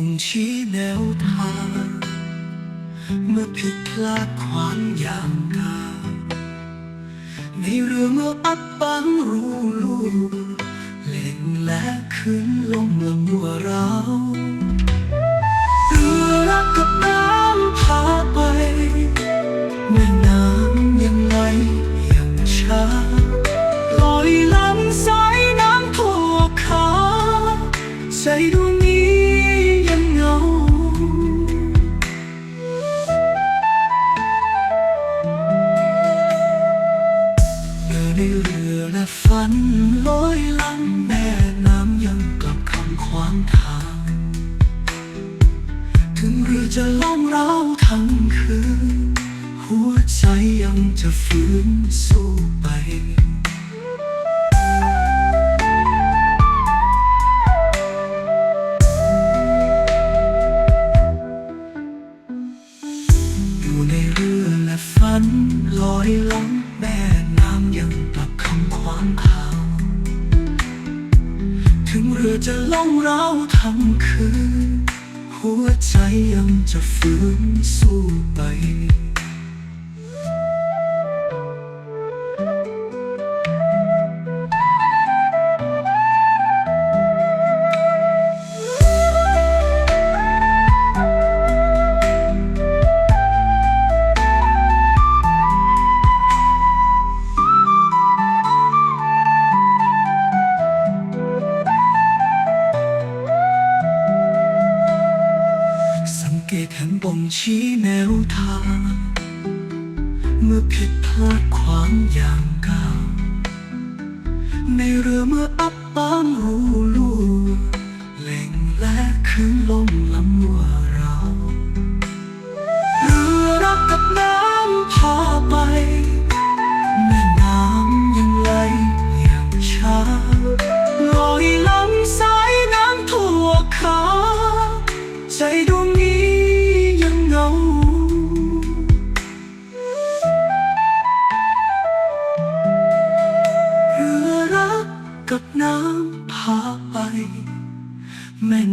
บ่งชี้แนวทาง เมื่อผิดพลาดขวางอย่างกาในเรือเมื่ออับปังรู้ลูเล่งและขึ้นลงเมื่อมัวเรา ลอยลำแม่น้ำยังกลับคำขวางทาง ถึงเรือจะล่องเราทั้งคืน หัวใจยังจะฝืนสู้ไปอยู่ในเรือและฝันลอยล่อง ถึงเรือจะล่องเราทั้งคืน หัวใจยังจะฝืนสู้ไป บ่งชี้แนวทาง เมื่อผิดพลาดขวางอย่างกาในเรือเมื่ออับปางรู้ลู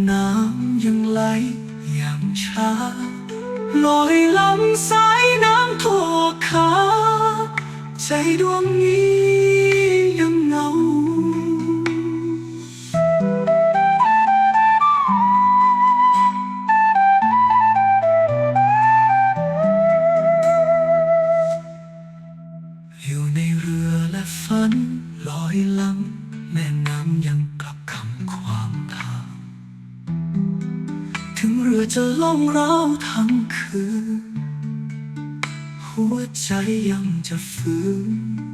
น้ำยังไหลอย่างช้าลอยลำสายน้ำทั่วขาใจดวงนี้ยังเหงาอยู่ในเรือและฝันลอยลำ ถึงเรือจะล่องเราทั้งคืน หัวใจยังจะฝืน